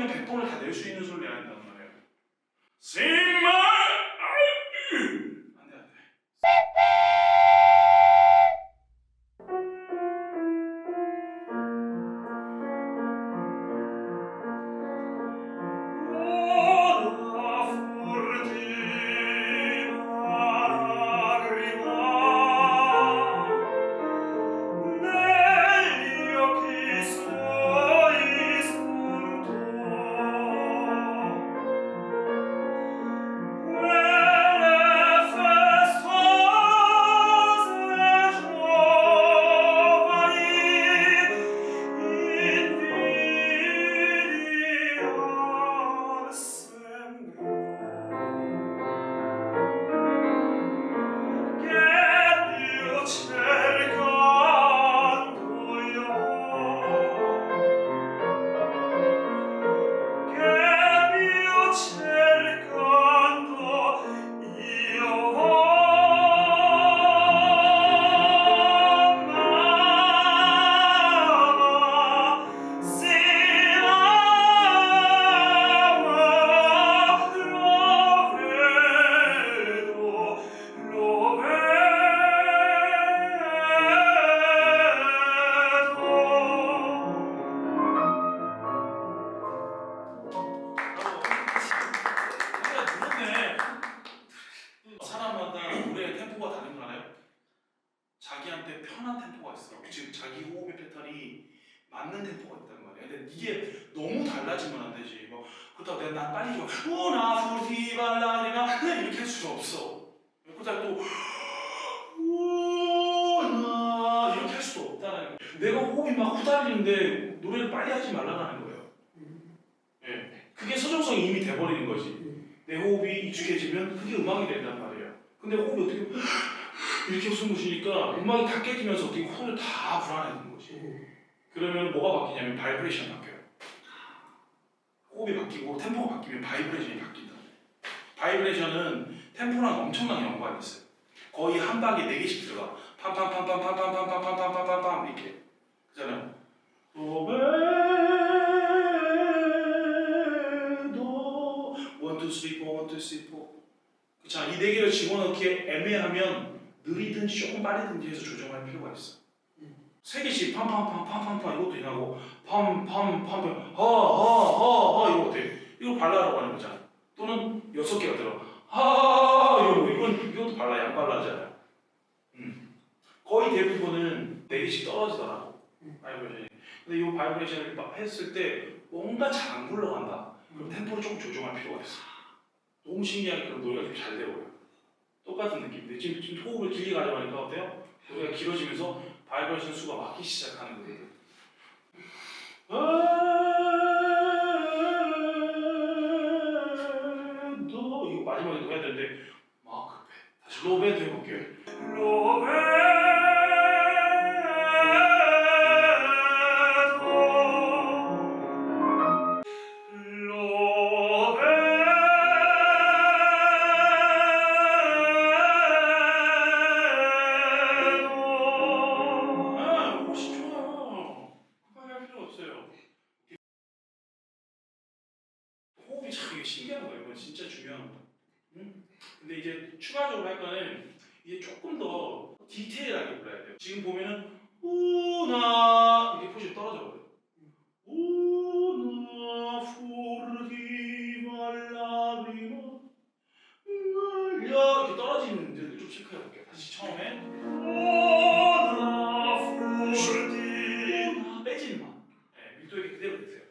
100번을 다 낼 수 있는 소리를 내야 된단 말이에요. Sing 자기 호흡의 패턴이 맞는 템포가 있단 말이야. 근데 이게 너무 달라지면 안 되지. 뭐 그렇다고 내가 나 빨리 좀 우나 푸티발라리나 이렇게 할 수가 없어. 그렇다고 또 우나 이렇게 할 수도 없다는 거야. 내가 호흡이 막 후달리는데 노래를 빨리 하지 말라는 거예요. 예, 그게 서정성이 이미 돼버리는 거지. 내 호흡이 익숙해지면 그게 음악이 된단 말이에요. 근데 호흡이 어떻게 이렇게 숨을 쉬니까 음악이 다 깨지면서 어떻게 혼을 다 불안해지는 거지. 그러면 뭐가 바뀌냐면 바이브레이션이 바뀌어요. 호흡이 바뀌고 템포가 바뀌면 바이브레이션이 바뀐다. 바이브레이션은 템포랑 엄청난 연관이 있어요. 거의 한 박에 네 개씩 들어가. 팜팜팜팜팜팜팜팜팜팜팜팜 이렇게. 그잖아요. 원투 쓰리 포 원투 쓰리 포. 자, 이 네 개를 집어넣기에 애매하면 느리든지 조금 빠르든지 해서 조정할 필요가 있어. 세 개씩 팜팜팜팜팜팜 이것도 이하고 팜팜팜 하하하하 이거 어때? 이거 발라라고 하는 거잖아. 또는 여섯 개가 들어. 하 이거 이건 이것도 발라 양 발라잖아. 음. 거의 대부분은 네 개씩 떨어지더라고. 바이브레이션이. 근데 이 바이브레이션을 막 했을 때 뭔가 잘 안 굴러간다. 그럼 템포를 조금 조정할 필요가 있어. 신기하게 그런 노래가 좀 잘 되고요. 똑같은 느낌인데 지금, 지금 호흡을 길게 가져가니까 어때요? 노래가 길어지면서 바이브레이션 수가 막기 시작하는 거예요. 도 이거 마지막에 해야 되는데 막 급해. 다시 로베도 해볼게요. 이건 진짜 중요한 거. 응? 근데 이제 추가적으로 할 거는 이제 조금 더 디테일하게 불러야 돼요. 지금 보면은 우나 이게 포지 떨어져 버려. 우나 포르디 발라리마 날려 이렇게 떨어지는 데를 좀 체크해 볼게요. 다시 처음에 우나 포르디 빼지는 마. 네, 밀도 있게 그대로 드세요.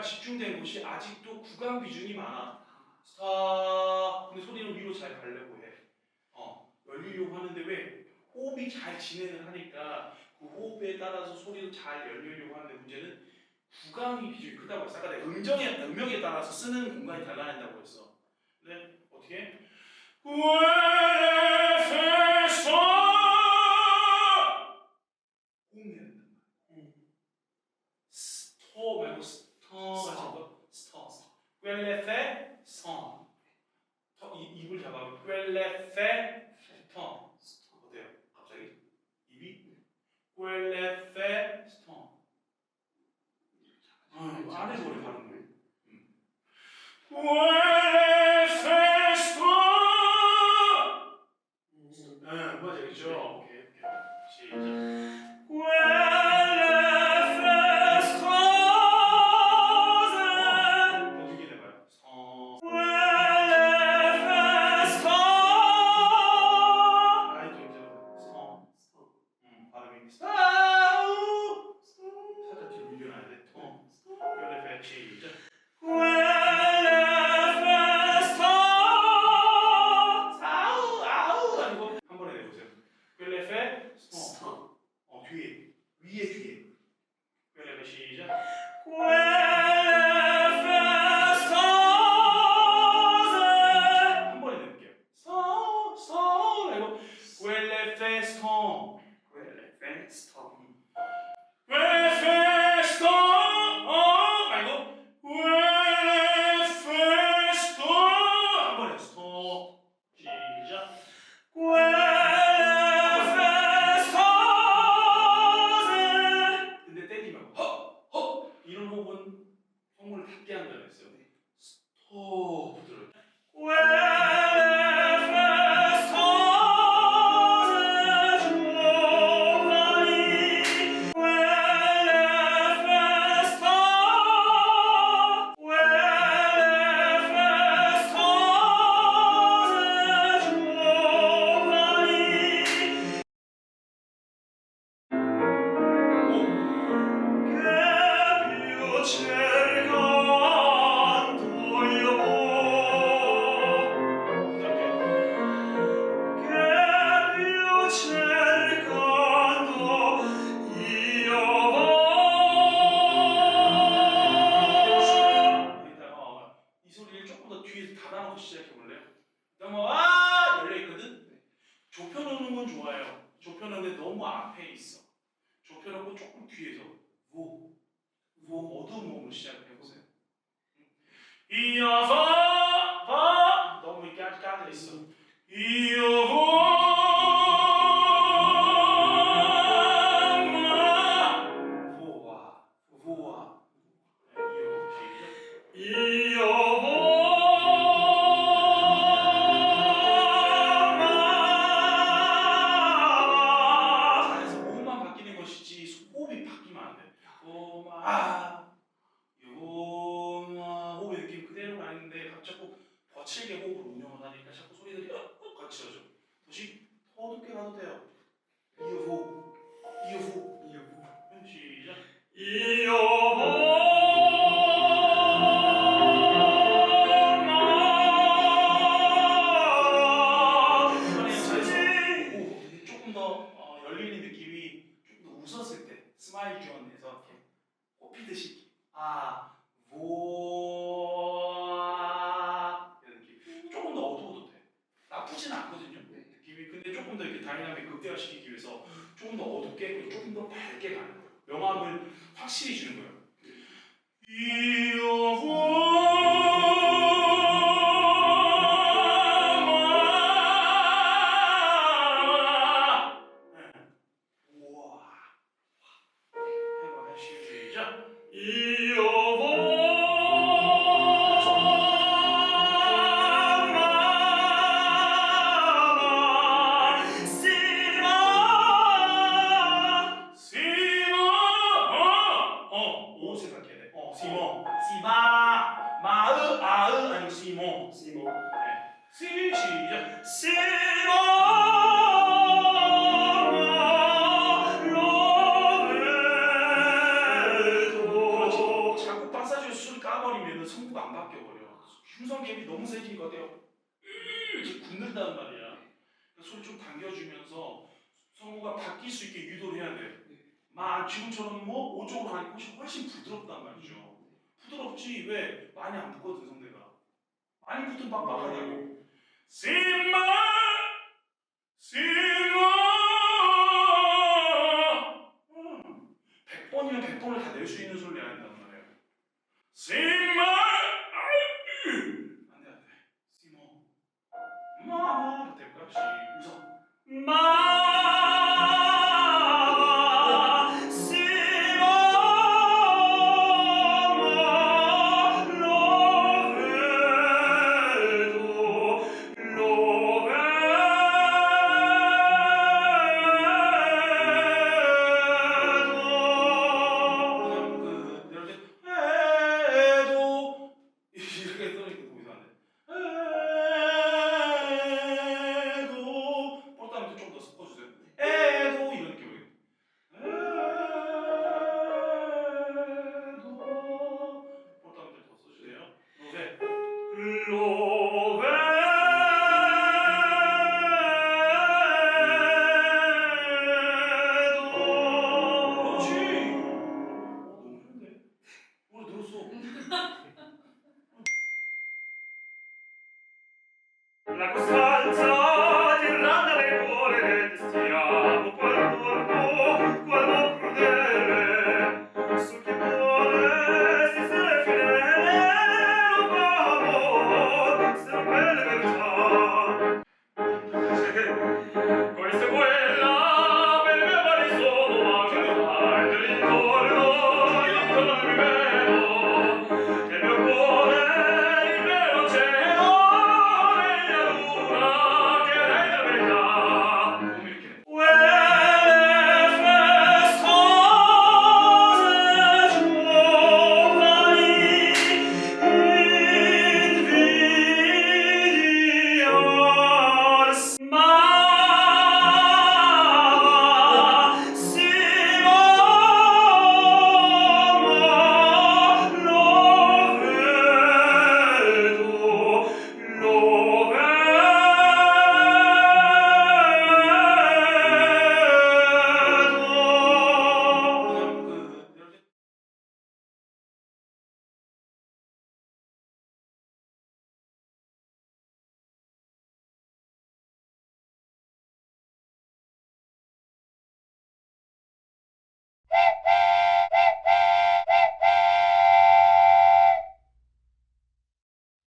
집중된 곳이 아직도 구강 비중이 많아. 스타. 근데 소리는 위로 잘 가려고 해. 어, 열리려고 하는데 왜 호흡이 잘 진행을 하니까 그 호흡에 따라서 소리도 잘 열리려고 하는데 문제는 구강이 비중이 크다고 했어. 아까 내가 음정에 음역에 따라서 쓰는 공간이 달라진다고 했어. 근데 어떻게? 호흡 내는 스 E myślałem język. I owo, wo, do mój kartka adresu. I owo, oxygen 죽는단 말이야. 그러니까 소리 좀 당겨주면서 성우가 바뀔 수 있게 유도를 해야 돼. 네. 막 지금처럼 뭐 오쪽으로 가는 것이 훨씬 부드럽단 말이죠. 부드럽지 왜 많이 안 붙거든 성대가. 많이 붙으면 빡빡하다고. 심마 심마 100번이면 음, 100번을 다 낼 수 있는 소리를 안 한단 말이야. 심마 是宇宙。妈。